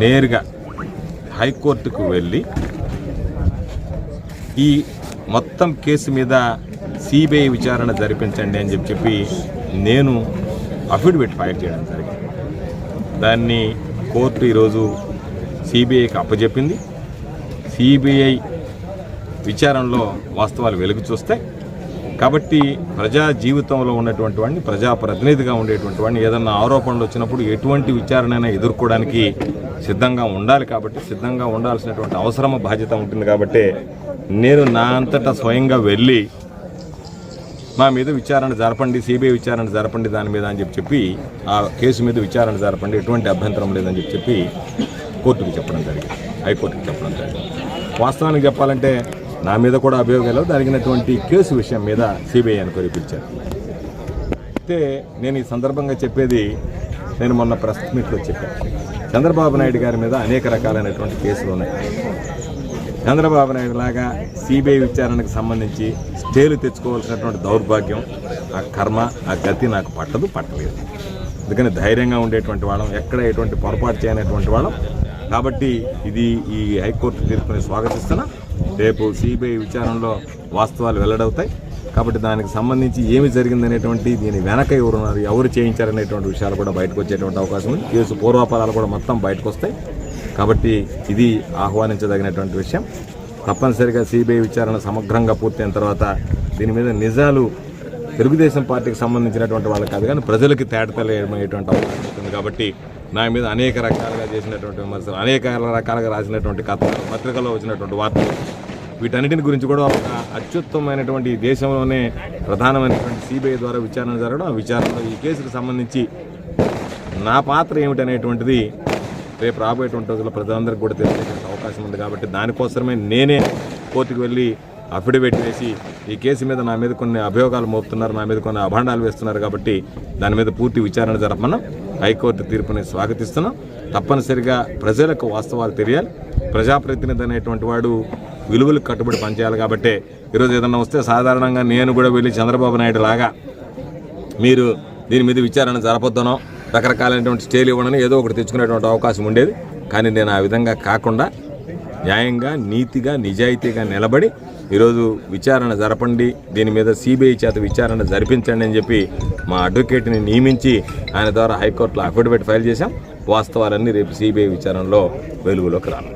నేరుగా హైకోర్టుకు వెళ్ళి ఈ మొత్తం కేసు మీద సిబిఐ విచారణ జరిపించండి అని చెప్పి చెప్పి నేను అఫిడవిట్ ఫైల్ చేయడం జరిగింది. దాన్ని కోర్టు ఈరోజు సిబిఐకి అప్పచెప్పింది సిబిఐ విచారణలో వాస్తవాలు వెలుగు చూస్తే కాబట్టి ప్రజా జీవితంలో ఉన్నటువంటి వాడిని ప్రజా ప్రతినిధిగా ఉండేటువంటి వాడిని ఏదన్నా ఆరోపణలు వచ్చినప్పుడు ఎటువంటి విచారణైనా ఎదుర్కోవడానికి సిద్ధంగా ఉండాలి కాబట్టి సిద్ధంగా ఉండాల్సినటువంటి అవసరం బాధ్యత ఉంటుంది కాబట్టి నేను నా అంతటా స్వయంగా వెళ్ళి మా మీద విచారణ జరపండి సిబిఐ విచారణ జరపండి దాని మీద అని చెప్పి చెప్పి ఆ కేసు మీద విచారణ జరపండి ఎటువంటి అభ్యంతరం లేదని చెప్పి చెప్పి కోర్టుకు చెప్పడం జరిగింది. హైకోర్టుకు చెప్పడం జరిగింది. వాస్తవానికి చెప్పాలంటే నా మీద కూడా అభియోగాలు జరిగినటువంటి కేసు విషయం మీద సిబిఐ అని పిలిచారు అయితే నేను ఈ సందర్భంగా చెప్పేది నేను మొన్న ప్రెస్ మీట్లో చెప్పాను చంద్రబాబు నాయుడు గారి మీద అనేక రకాలైనటువంటి కేసులు ఉన్నాయి. చంద్రబాబు నాయుడు లాగా సిబిఐ విచారణకు సంబంధించి స్టేలు తెచ్చుకోవాల్సినటువంటి దౌర్భాగ్యం ఆ కర్మ ఆ గతి నాకు పట్టదు పట్టలేదు. అందుకని ధైర్యంగా ఉండేటువంటి వాళ్ళం ఎక్కడ ఎటువంటి పొరపాటు చేయనటువంటి వాళ్ళం కాబట్టి ఇది ఈ హైకోర్టు తీర్పుని స్వాగతిస్తున్నా. రేపు సిబిఐ విచారణలో వాస్తవాలు వెల్లడవుతాయి. కాబట్టి దానికి సంబంధించి ఏమి జరిగిందనేటువంటి దీని వెనక ఎవరున్నారు ఎవరు చేయించారనేటువంటి విషయాలు కూడా బయటకు వచ్చేటువంటి అవకాశం ఉంది. కేసు పూర్వాపరాలు కూడా మొత్తం బయటకు వస్తాయి. కాబట్టి ఇది ఆహ్వానించదగినటువంటి విషయం. తప్పనిసరిగా సిబిఐ విచారణ సమగ్రంగా పూర్తయిన తర్వాత దీని మీద నిజాలు తెలుగుదేశం పార్టీకి సంబంధించినటువంటి వాళ్ళు కాదు కానీ ప్రజలకి తేటతెలయటువంటి అవకాశం ఉంటుంది కాబట్టి నా మీద అనేక రకాలుగా చేసినటువంటి విమర్శలు అనేక రకాలుగా రాసినటువంటి కథలు పత్రికల్లో వచ్చినటువంటి వార్తలు. వీటన్నిటిని గురించి కూడా ఒక అత్యుత్తమైనటువంటి దేశంలోనే ప్రధానమైనటువంటి సిబిఐ ద్వారా విచారణ జరగడం ఆ విచారణలో ఈ కేసుకు సంబంధించి నా పాత్ర ఏమిటనేటువంటిది రేపు రాబోయేటువంటి రోజుల్లో ప్రజలందరికీ కూడా తెలిసేటువంటి అవకాశం ఉంది కాబట్టి దానికోసమే నేనే కోర్టుకు వెళ్ళి అఫిడవిట్ వేసి ఈ కేసు మీద నా మీద కొన్ని అభియోగాలు మోపుతున్నారు నా మీద కొన్ని అభాండాలు వేస్తున్నారు కాబట్టి దాని మీద పూర్తి విచారణ జరపమన్నాం హైకోర్టు తీర్పుని స్వాగతిస్తున్నాం. తప్పనిసరిగా ప్రజలకు వాస్తవాలు తెలియాలి. ప్రజాప్రతినిధి అనేటువంటి వాడు విలువలకు కట్టుబడి పనిచేయాలి కాబట్టి ఈరోజు ఏదన్నా వస్తే సాధారణంగా నేను కూడా వెళ్ళి చంద్రబాబు నాయుడు లాగా మీరు దీని మీద విచారణ జరపొద్దనో రకరకాలైనటువంటి స్టేలు ఇవ్వడని ఏదో ఒకటి తెచ్చుకునేటువంటి అవకాశం ఉండేది. కానీ నేను ఆ విధంగా కాకుండా న్యాయంగా నీతిగా నిజాయితీగా నిలబడి ఈరోజు విచారణ జరపండి. దీని మీద సిబిఐ చేత విచారణ జరిపించండి అని చెప్పి మా అడ్వకేట్ని నియమించి ఆయన ద్వారా హైకోర్టులో అఫిడవిట్ ఫైల్ చేశాం. వాస్తవాలన్నీ రేపు సిబిఐ విచారణలో వెలుగులోకి రాను